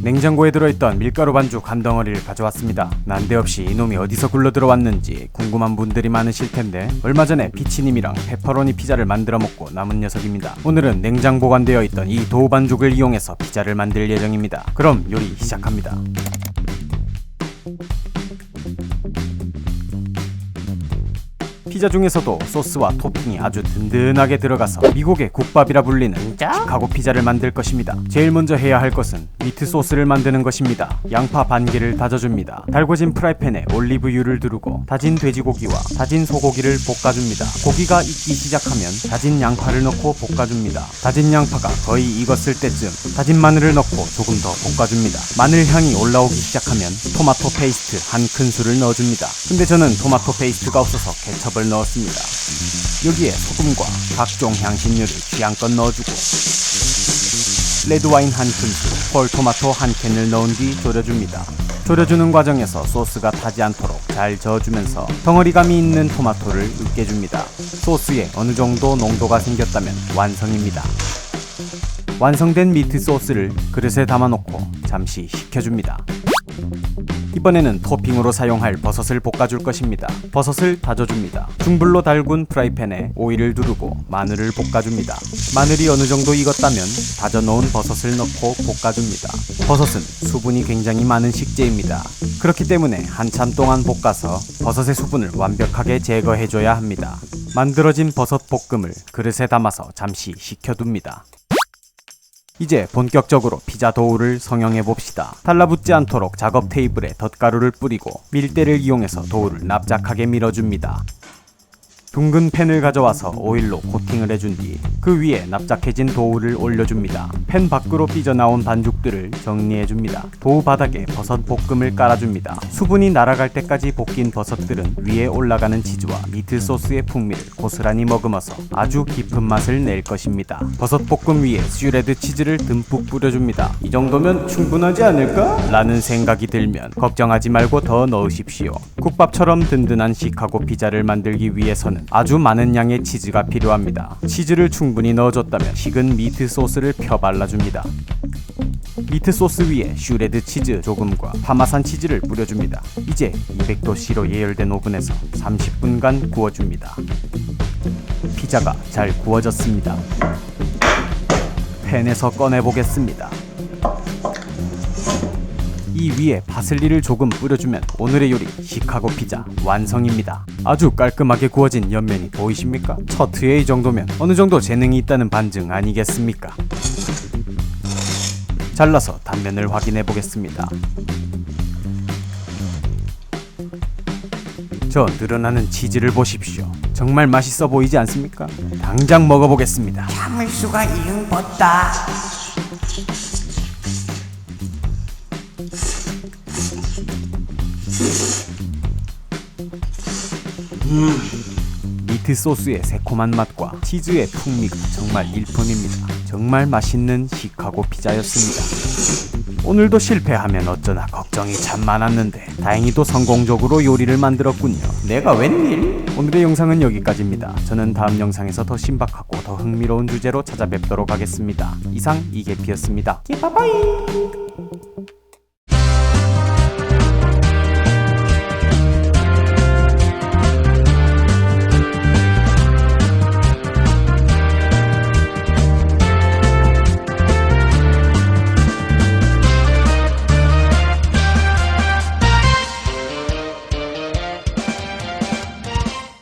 냉장고에 들어있던 밀가루 반죽 한 덩어리를 가져왔습니다. 난데없이 이놈이 어디서 굴러 들어왔는지 궁금한 분들이 많으실 텐데 얼마 전에 피치님이랑 페퍼로니 피자를 만들어 먹고 남은 녀석입니다. 오늘은 냉장 보관되어 있던 이 도우 반죽을 이용해서 피자를 만들 예정입니다. 그럼 요리 시작합니다. 피자 중에서도 소스와 토핑이 아주 든든하게 들어가서 미국의 국밥이라 불리는 시카고 피자를 만들 것입니다. 제일 먼저 해야 할 것은 미트 소스를 만드는 것입니다. 양파 반 개를 다져줍니다. 달궈진 프라이팬에 올리브유를 두르고 다진 돼지고기와 다진 소고기를 볶아줍니다. 고기가 익기 시작하면 다진 양파를 넣고 볶아줍니다. 다진 양파가 거의 익었을 때쯤 다진 마늘을 넣고 조금 더 볶아줍니다. 마늘 향이 올라오기 시작하면 토마토 페이스트 한 큰술을 넣어줍니다. 근데 저는 토마토 페이스트가 없어서 케첩을 넣었습니다. 여기에 소금과 각종 향신료를 취향껏 넣어주고 레드와인 한 큰술, 홀토마토 한 캔을 넣은 뒤 졸여줍니다. 졸여주는 과정에서 소스가 타지 않도록 잘 저어주면서 덩어리감이 있는 토마토를 으깨줍니다. 소스에 어느 정도 농도가 생겼다면 완성입니다. 완성된 미트 소스를 그릇에 담아놓고 잠시 식혀줍니다. 이번에는 토핑으로 사용할 버섯을 볶아줄 것입니다. 버섯을 다져줍니다. 중불로 달군 프라이팬에 오일을 두르고 마늘을 볶아줍니다. 마늘이 어느 정도 익었다면 다져 놓은 버섯을 넣고 볶아줍니다. 버섯은 수분이 굉장히 많은 식재입니다. 그렇기 때문에 한참 동안 볶아서 버섯의 수분을 완벽하게 제거해줘야 합니다. 만들어진 버섯 볶음을 그릇에 담아서 잠시 식혀둡니다. 이제 본격적으로 피자 도우를 성형해 봅시다. 달라붙지 않도록 작업 테이블에 덧가루를 뿌리고 밀대를 이용해서 도우를 납작하게 밀어줍니다. 둥근 팬을 가져와서 오일로 코팅을 해준 뒤 그 위에 납작해진 도우를 올려줍니다. 팬 밖으로 삐져나온 반죽들을 정리해줍니다. 도우 바닥에 버섯 볶음을 깔아줍니다. 수분이 날아갈 때까지 볶인 버섯들은 위에 올라가는 치즈와 미트 소스의 풍미를 고스란히 머금어서 아주 깊은 맛을 낼 것입니다. 버섯 볶음 위에 슈레드 치즈를 듬뿍 뿌려줍니다. 이 정도면 충분하지 않을까? 라는 생각이 들면 걱정하지 말고 더 넣으십시오. 국밥처럼 든든한 시카고 피자를 만들기 위해서는 아주 많은 양의 치즈가 필요합니다. 치즈를 충분히 넣어줬다면 식은 미트 소스를 펴 발라줍니다. 미트 소스 위에 슈레드 치즈 조금과 파마산 치즈를 뿌려줍니다. 이제 200도씨로 예열된 오븐에서 30분간 구워줍니다. 피자가 잘 구워졌습니다. 팬에서 꺼내보겠습니다. 이 위에 파슬리를 조금 뿌려주면 오늘의 요리 시카고 피자 완성입니다. 아주 깔끔하게 구워진 옆면이 보이십니까? 첫 회에 이 정도면 어느 정도 재능이 있다는 반증 아니겠습니까? 잘라서 단면을 확인해 보겠습니다. 저 늘어나는 치즈를 보십시오. 정말 맛있어 보이지 않습니까? 당장 먹어보겠습니다. 참을 수가 이응 벗다 미트 소스의 새콤한 맛과 치즈의 풍미가 정말 일품입니다. 정말 맛있는 시카고 피자였습니다. 오늘도 실패하면 어쩌나 걱정이 참 많았는데 다행히도 성공적으로 요리를 만들었군요. 내가 웬일? 오늘의 영상은 여기까지입니다. 저는 다음 영상에서 더 신박하고 더 흥미로운 주제로 찾아뵙도록 하겠습니다. 이상 이계피였습니다. 바이바이.